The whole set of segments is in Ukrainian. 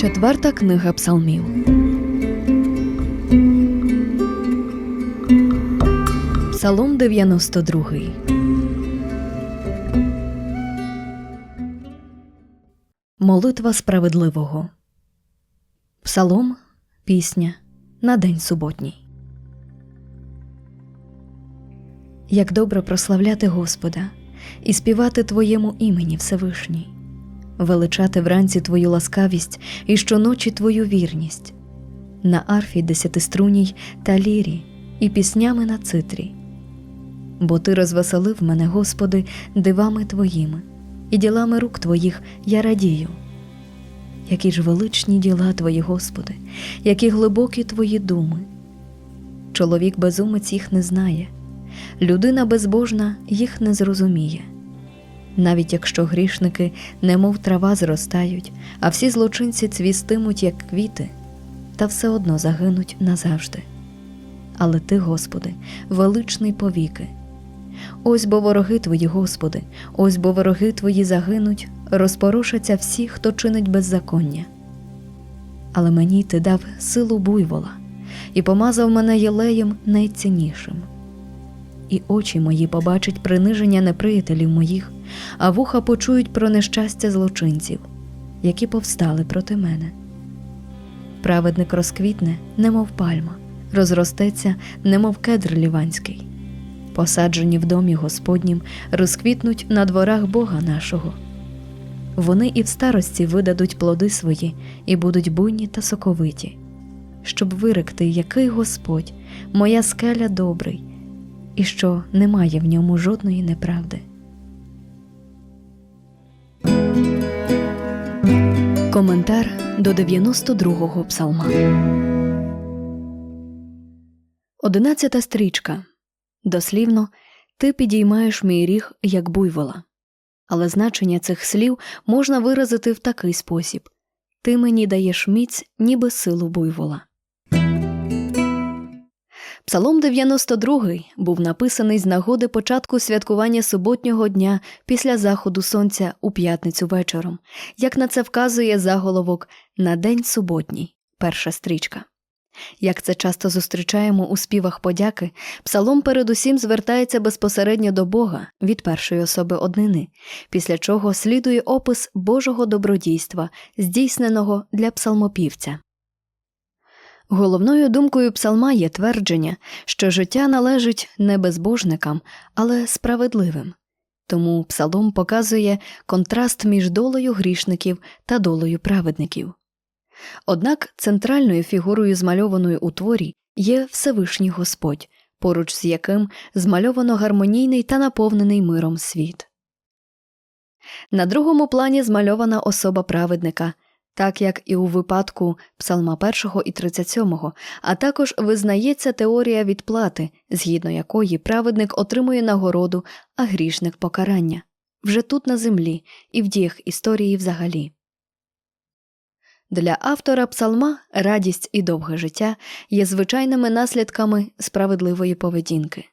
Четверта книга псалмів. Псалом 92. Молитва справедливого. Псалом пісня на день суботній. Як добре прославляти Господа і співати Твоєму імені Всевишній, величати вранці Твою ласкавість і щоночі Твою вірність, на арфі десятиструній та лірі і піснями на цитрі. Бо Ти розвеселив мене, Господи, дивами Твоїми, і ділами рук Твоїх я радію. Які ж величні діла Твої, Господи, які глибокі Твої думи. Чоловік безумець їх не знає, людина безбожна їх не зрозуміє. Навіть якщо грішники, немов трава зростають, а всі злочинці цвістимуть, як квіти, та все одно загинуть назавжди. Але Ти, Господи, величний повіки. Ось бо вороги Твої, Господи, ось бо вороги Твої загинуть, розпорошаться всі, хто чинить беззаконня. Але мені ти дав силу буйвола і помазав мене єлеєм найціннішим. І очі мої побачать приниження неприятелів моїх, а вуха почують про нещастя злочинців, які повстали проти мене. Праведник розквітне, немов пальма, розростеться, немов кедр ліванський. Посаджені в домі Господнім, розквітнуть на дворах Бога нашого. Вони і в старості видадуть плоди свої і будуть буйні та соковиті, щоб виректи, який Господь, моя скеля добрий, і що немає в ньому жодної неправди. Коментар до 92-го псалма. Одинадцята стрічка. Дослівно, ти підіймаєш мій ріг, як буйвола. Але значення цих слів можна виразити в такий спосіб ти мені даєш міць, ніби силу буйвола. Псалом 92 був написаний з нагоди початку святкування суботнього дня після заходу сонця у п'ятницю вечором, як на це вказує заголовок на день суботній, перша стрічка. Як це часто зустрічаємо у співах подяки, псалом передусім звертається безпосередньо до Бога від першої особи однини, після чого слідує опис Божого добродійства, здійсненого для псалмопівця. Головною думкою псалма є твердження, що життя належить не безбожникам, але справедливим. Тому псалом показує контраст між долею грішників та долею праведників. Однак центральною фігурою, змальованою у творі, є Всевишній Господь, поруч з яким змальовано гармонійний та наповнений миром світ. На другому плані змальована особа праведника, так як і у випадку Псалма 1 і 37, а також визнається теорія відплати, згідно якої праведник отримує нагороду, а грішник покарання вже тут на землі і в діях історії взагалі. Для автора псалма радість і довге життя є звичайними наслідками справедливої поведінки.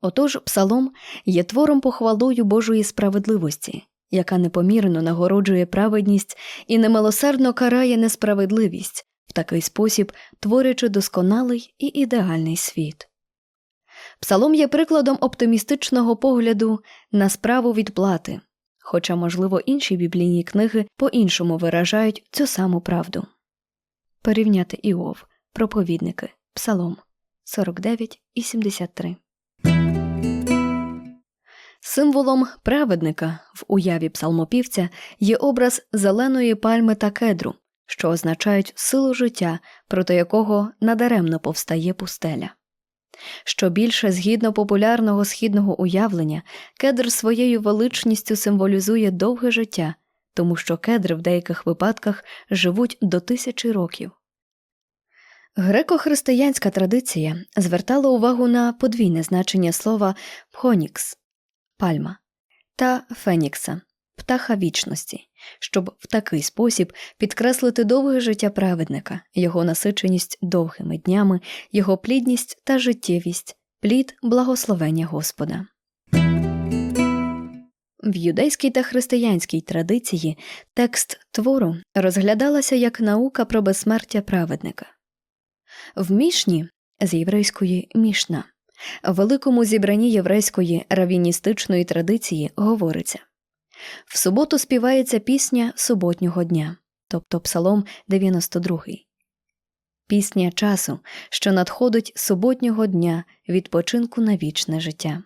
Отож, псалом є твором похвалою Божої справедливості, яка непомірно нагороджує праведність і немилосердно карає несправедливість, в такий спосіб творячи досконалий і ідеальний світ. Псалом є прикладом оптимістичного погляду на справу відплати, хоча, можливо, інші біблійні книги по-іншому виражають цю саму правду. Порівняти Іов, проповідники, Псалом 49 і 73. Символом праведника в уяві псалмопівця є образ зеленої пальми та кедру, що означають силу життя, проти якого надаремно повстає пустеля. Що більше, згідно популярного східного уявлення, кедр своєю величністю символізує довге життя, тому що кедри в деяких випадках живуть до тисячі років. Греко-християнська традиція звертала увагу на подвійне значення слова пхонікс пальма та фенікса птаха вічності, щоб в такий спосіб підкреслити довге життя праведника, його насиченість довгими днями, його плідність та життєвість, плід благословення Господа. В юдейській та християнській традиції текст твору розглядалася як наука про безсмертя праведника. В мішні з єврейської мішна в великому зібранні єврейської равіністичної традиції говориться в суботу співається пісня суботнього дня, тобто Псалом 92. Пісня часу, що надходить суботнього дня відпочинку на вічне життя.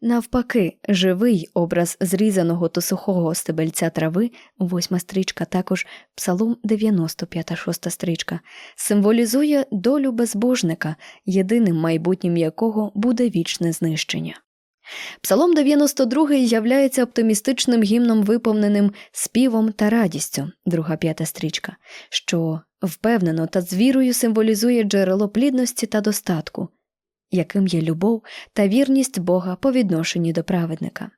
Навпаки, живий образ зрізаного та сухого стебельця трави, восьма стрічка, також Псалом 95 шоста стрічка, символізує долю безбожника, єдиним майбутнім якого буде вічне знищення. Псалом 92 являється оптимістичним гімном, виповненим співом та радістю, друга п'ята стрічка, що впевнено та з вірою символізує джерело плідності та достатку, яким є любов та вірність Бога по відношенню до праведника.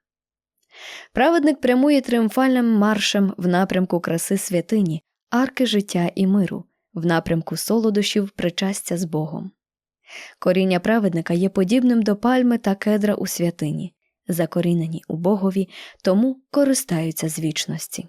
Праведник прямує тріумфальним маршем в напрямку краси святині, арки життя і миру, в напрямку солодощів причастя з Богом. Коріння праведника є подібним до пальми та кедра у святині, закорінені у Богові, тому користаються з вічності.